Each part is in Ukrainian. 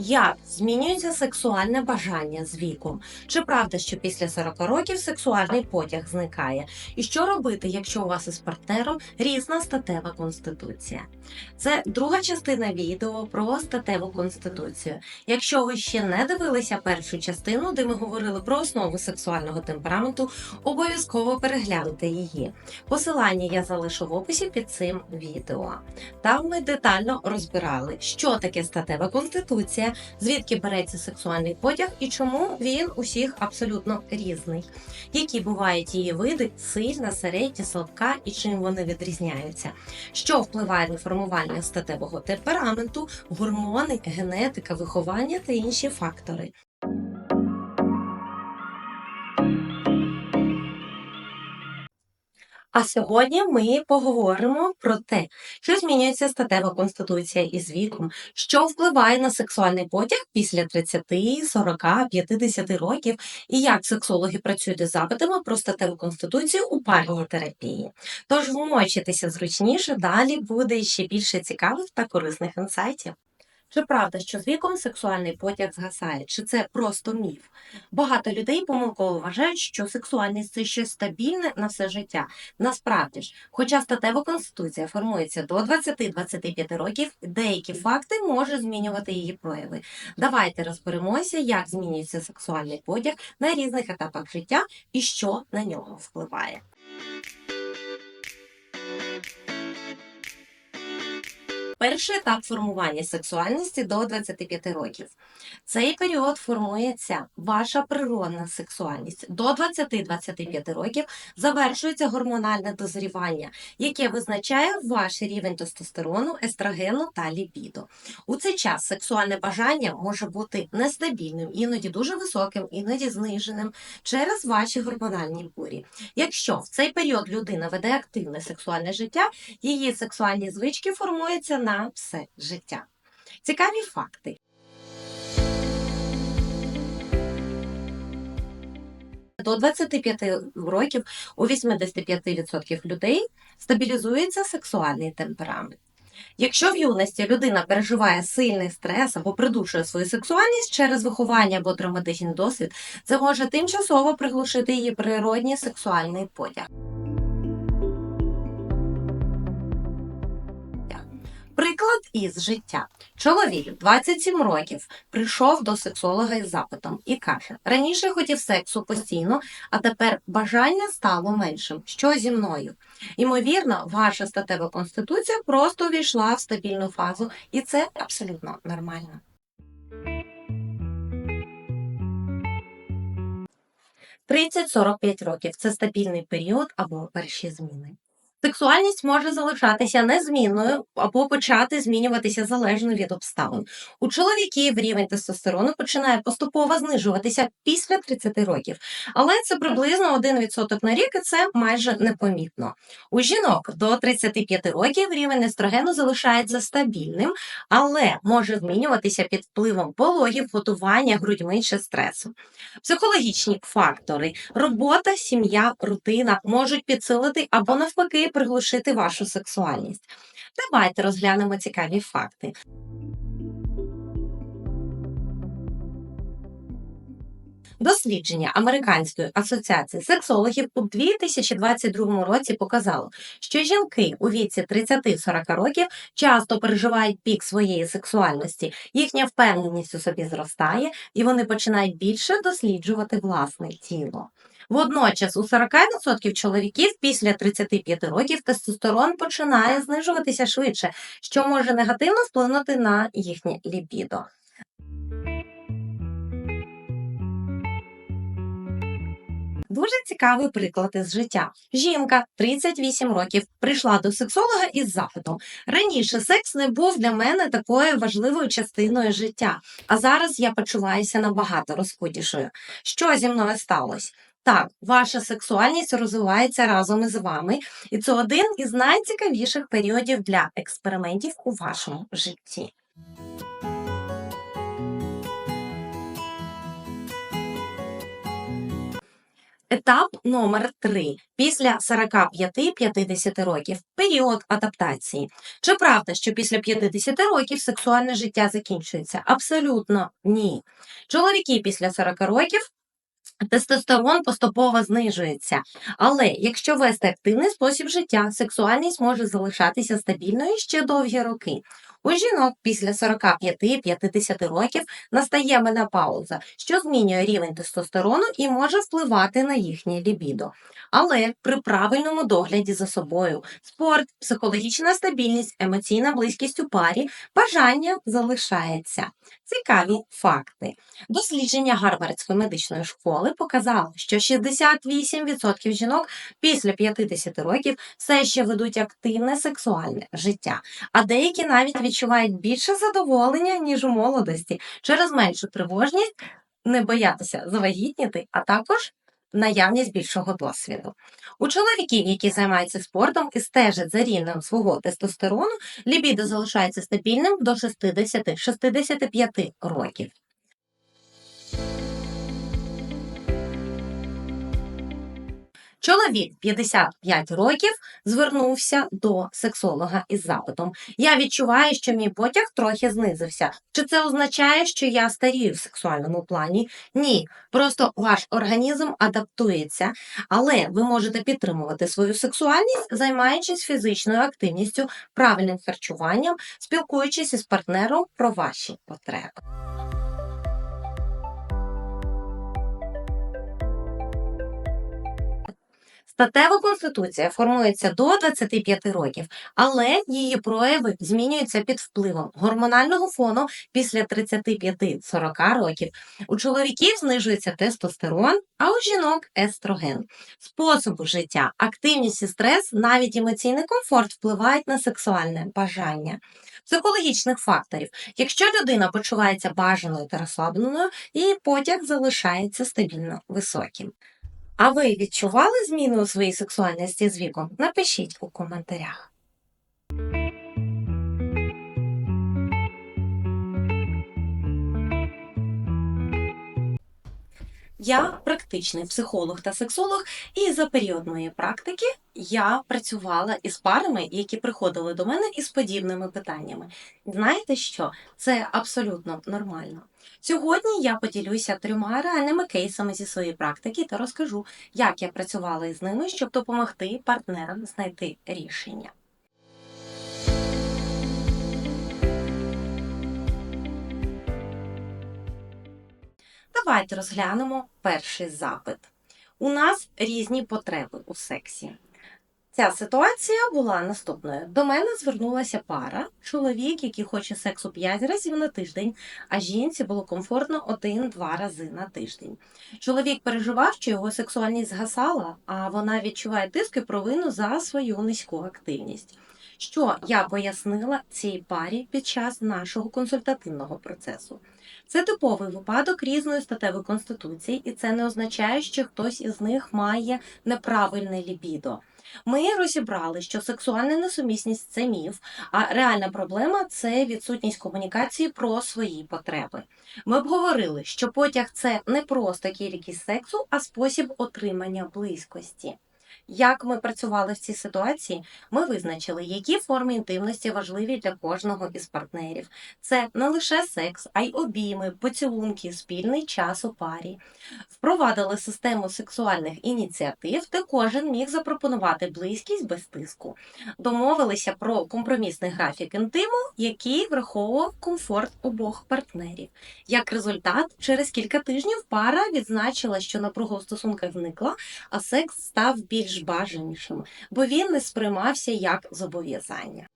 Як змінюється сексуальне бажання з віком? Чи правда, що після 40 років сексуальний потяг зникає? І що робити, якщо у вас із партнером різна статева конституція? Це друга частина відео про статеву конституцію. Якщо ви ще не дивилися першу частину, де ми говорили про основи сексуального темпераменту, обов'язково перегляньте її. Посилання я залишу в описі під цим відео. Там ми детально розбирали, що таке статева конституція, звідки береться сексуальний потяг і чому він усіх абсолютно різний. Які бувають її види, сильна, середня, слабка і чим вони відрізняються, що впливає на формування статевого темпераменту, гормони, генетика, виховання та інші фактори. А сьогодні ми поговоримо про те, що змінюється статева конституція із віком, що впливає на сексуальний потяг після 30, 40, 50 років, і як сексологи працюють із запитами про статеву конституцію у парній терапії. Тож вмочитися зручніше, далі буде ще більше цікавих та корисних інсайтів. Чи правда, що з віком сексуальний потяг згасає? Чи це просто міф? Багато людей помилково вважають, що сексуальність це щось стабільне на все життя. Насправді ж, хоча статева конституція формується до 20-25 років, деякі факти можуть змінювати її прояви. Давайте розберемося, як змінюється сексуальний потяг на різних етапах життя і що на нього впливає. Перший етап формування сексуальності до 25 років. Цей період формується ваша природна сексуальність. До 20-25 років завершується гормональне дозрівання, яке визначає ваш рівень тестостерону, естрогену та лібідо. У цей час сексуальне бажання може бути нестабільним, іноді дуже високим, іноді зниженим через ваші гормональні бурі. Якщо в цей період людина веде активне сексуальне життя, її сексуальні звички формуються на все життя. Цікаві факти. До 25 років у 85% людей стабілізується сексуальний темперамент. Якщо в юності людина переживає сильний стрес або придушує свою сексуальність через виховання або травматичний досвід, це може тимчасово приглушити її природній сексуальний потяг. Приклад із життя. Чоловік 27 років прийшов до сексолога із запитом і каже: раніше хотів сексу постійно, а тепер бажання стало меншим. Що зі мною? Ймовірно, ваша статева конституція просто увійшла в стабільну фазу, і це абсолютно нормально. «30-45 років це стабільний період або перші зміни. Сексуальність може залишатися незмінною або почати змінюватися залежно від обставин. У чоловіків рівень тестостерону починає поступово знижуватися після 30 років, але це приблизно 1% на рік, і це майже непомітно. У жінок до 35 років рівень естрогену залишається стабільним, але може змінюватися під впливом пологів, готування грудьми чи стресу. Психологічні фактори, робота, сім'я, рутина можуть підсилити або навпаки приглушити вашу сексуальність. Давайте розглянемо цікаві факти. Дослідження Американської асоціації сексологів у 2022 році показало, що жінки у віці 30-40 років часто переживають пік своєї сексуальності, їхня впевненість у собі зростає, і вони починають більше досліджувати власне тіло. Водночас у 40% чоловіків після 35 років тестостерон починає знижуватися швидше, що може негативно вплинути на їхнє лібідо. Дуже цікавий приклад із життя. Жінка 38 років прийшла до сексолога із запитом. Раніше секс не був для мене такою важливою частиною життя, а зараз я почуваюся набагато розкутішою. Що зі мною сталося? Так, ваша сексуальність розвивається разом із вами, і це один із найцікавіших періодів для експериментів у вашому житті. Етап номер 3 після 45-50 років період адаптації. Чи правда, що після 50 років сексуальне життя закінчується? Абсолютно ні. Чоловіки після 40 років тестостерон поступово знижується. Але якщо вести активний спосіб життя, сексуальність може залишатися стабільною ще довгі роки. У жінок після 45-50 років настає менопауза, що змінює рівень тестостерону і може впливати на їхнє лібідо. Але при правильному догляді за собою, спорт, психологічна стабільність, емоційна близькість у парі, бажання залишається. Цікаві факти. Дослідження Гарвардської медичної школи показало, що 68% жінок після 50 років все ще ведуть активне сексуальне життя, а деякі навіть відчувають більше задоволення, ніж у молодості, через меншу тривожність, не боятися завагітніти, а також наявність більшого досвіду. У чоловіків, які займаються спортом і стежать за рівнем свого тестостерону, лібідо залишається стабільним до 60-65 років. Чоловік 55 років звернувся до сексолога із запитом. Я відчуваю, що мій потяг трохи знизився. Чи це означає, що я старію в сексуальному плані? Ні, просто ваш організм адаптується, але ви можете підтримувати свою сексуальність, займаючись фізичною активністю, правильним харчуванням, спілкуючись із партнером про ваші потреби. Статева конституція формується до 25 років, але її прояви змінюються під впливом гормонального фону після 35-40 років. У чоловіків знижується тестостерон, а у жінок естроген. Способу життя, активність і стрес, навіть емоційний комфорт впливають на сексуальне бажання. Психологічних факторів. Якщо людина почувається бажаною та розслабленою, її потяг залишається стабільно високим. А ви відчували зміни у своїй сексуальності з віком? Напишіть у коментарях. Я практичний психолог та сексолог, і за період моєї практики я працювала із парами, які приходили до мене із подібними питаннями. Знаєте що? Це абсолютно нормально. Сьогодні я поділюся трьома реальними кейсами зі своєї практики та розкажу, як я працювала із ними, щоб допомогти партнерам знайти рішення. Давайте розглянемо перший запит. У нас різні потреби у сексі. Ця ситуація була наступною. До мене звернулася пара, чоловік, який хоче сексу 5 разів на тиждень, а жінці було комфортно один-два рази на тиждень. Чоловік переживав, що його сексуальність згасала, а вона відчуває тиск і провину за свою низьку активність. Що я пояснила цій парі під час нашого консультативного процесу. Це типовий випадок різної статевої конституції, і це не означає, що хтось із них має неправильне лібідо. Ми розібрали, що сексуальна несумісність це міф, а реальна проблема це відсутність комунікації про свої потреби. Ми обговорили, що потяг це не просто кількість сексу, а спосіб отримання близькості. Як ми працювали в цій ситуації, ми визначили, які форми інтимності важливі для кожного із партнерів. Це не лише секс, а й обійми, поцілунки, спільний час у парі. Впровадили систему сексуальних ініціатив, де кожен міг запропонувати близькість без тиску. Домовилися про компромісний графік інтиму, який враховував комфорт обох партнерів. Як результат, через кілька тижнів пара відзначила, що напруга у стосунках зникла, а секс став більш бажанішим, бо він не сприймався як зобов'язання.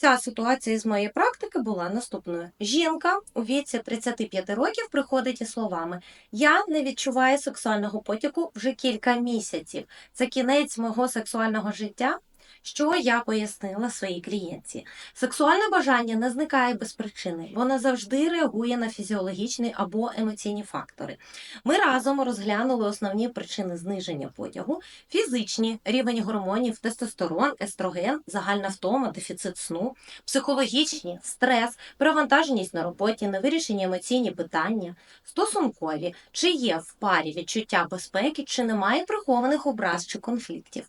Ця ситуація з моєї практики була наступною. Жінка у віці 35 років приходить із словами: Я не відчуваю сексуального потяку вже кілька місяців. Це кінець мого сексуального життя. Що я пояснила своїй клієнтці? Сексуальне бажання не зникає без причини, воно завжди реагує на фізіологічні або емоційні фактори. Ми разом розглянули основні причини зниження потягу: фізичні, рівень гормонів, тестостерон, естроген, загальна втома, дефіцит сну, психологічні, стрес, перевантаженість на роботі, невирішені емоційні питання, стосункові, чи є в парі відчуття безпеки, чи немає прихованих образ чи конфліктів.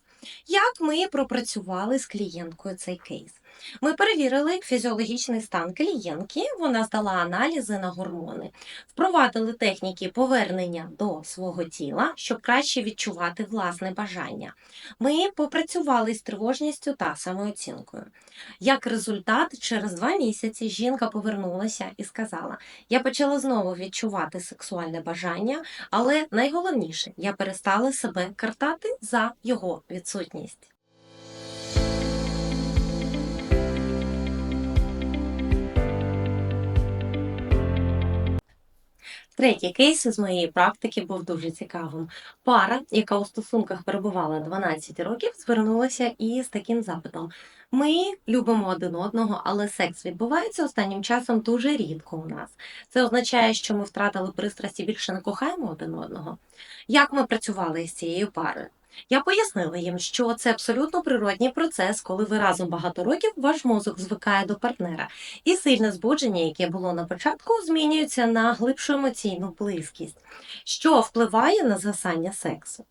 Як ми пропрацювали з клієнткою цей кейс? Ми перевірили фізіологічний стан клієнтки, вона здала аналізи на гормони, впровадили техніки повернення до свого тіла, щоб краще відчувати власне бажання. Ми попрацювали з тривожністю та самооцінкою. Як результат, через два місяці жінка повернулася і сказала: Я почала знову відчувати сексуальне бажання, але найголовніше, я перестала себе картати за його відсутність. Третій кейс з моєї практики був дуже цікавим. Пара, яка у стосунках перебувала 12 років, звернулася із таким запитом: ми любимо один одного, але секс відбувається останнім часом дуже рідко у нас. Це означає, що ми втратили пристрасті більше не кохаємо один одного. Як ми працювали з цією парою? Я пояснила їм, що це абсолютно природній процес, коли ви разом багато років ваш мозок звикає до партнера, і сильне збудження, яке було на початку, змінюється на глибшу емоційну близькість, що впливає на згасання сексу.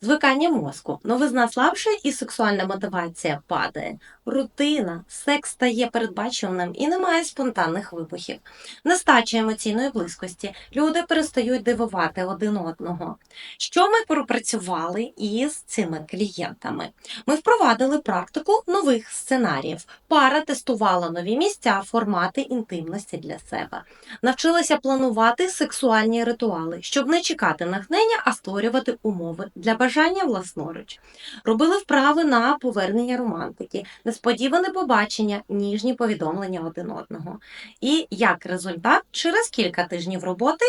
Звикання мозку, новизна слабша і сексуальна мотивація падає. Рутина, секс стає передбачуваним і немає спонтанних вибухів. Нестача емоційної близькості. Люди перестають дивувати один одного. Що ми пропрацювали із цими клієнтами? Ми впровадили практику нових сценаріїв. Пара тестувала нові місця, формати інтимності для себе. Навчилася планувати сексуальні ритуали, щоб не чекати натхнення, а створювати умови для бажання власноруч. Робили вправи на повернення романтики, несподіване побачення, ніжні повідомлення один одного. І як результат, через кілька тижнів роботи.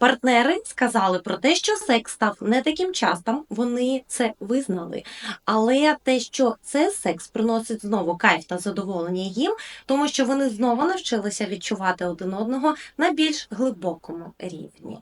Партнери сказали про те, що секс став не таким частим, вони це визнали. Але те, що це секс приносить знову кайф та задоволення їм, тому що вони знову навчилися відчувати один одного на більш глибокому рівні.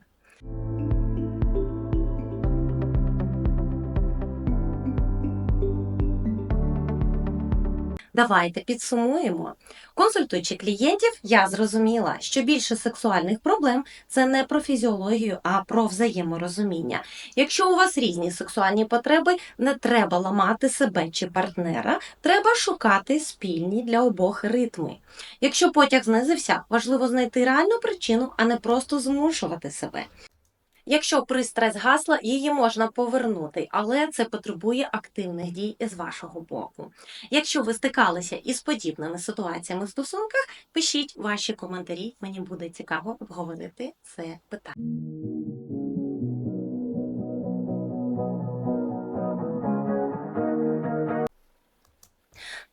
Давайте підсумуємо. Консультуючи клієнтів, я зрозуміла, що більше сексуальних проблем це не про фізіологію, а про взаєморозуміння. Якщо у вас різні сексуальні потреби, не треба ламати себе чи партнера, треба шукати спільні для обох ритми. Якщо потяг знизився, важливо знайти реальну причину, а не просто змушувати себе. Якщо пристрасть гасла, її можна повернути, але це потребує активних дій з вашого боку. Якщо ви стикалися із подібними ситуаціями в стосунках, пишіть ваші коментарі. Мені буде цікаво обговорити це питання.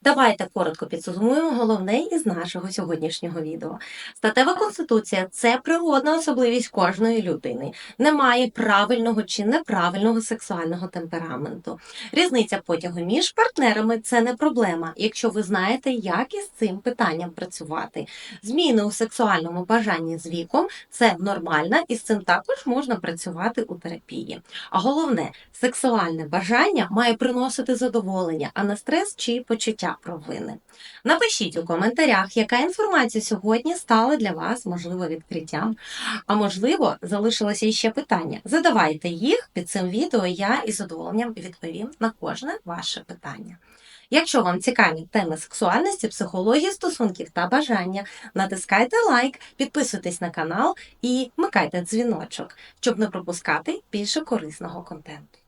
Давайте коротко підсумуємо головне із нашого сьогоднішнього відео. Статева конституція це природна особливість кожної людини. Немає правильного чи неправильного сексуального темпераменту. Різниця потягу між партнерами це не проблема, якщо ви знаєте, як із цим питанням працювати. Зміни у сексуальному бажанні з віком це нормально, і з цим також можна працювати у терапії. А головне, сексуальне бажання має приносити задоволення, а не стрес чи почуття провини. Напишіть у коментарях, яка інформація сьогодні стала для вас, можливо, відкриттям. А можливо, залишилося іще питання. Задавайте їх під цим відео, я із задоволенням відповім на кожне ваше питання. Якщо вам цікаві теми сексуальності, психології, стосунків та бажання, натискайте лайк, підписуйтесь на канал і вмикайте дзвіночок, щоб не пропускати більше корисного контенту.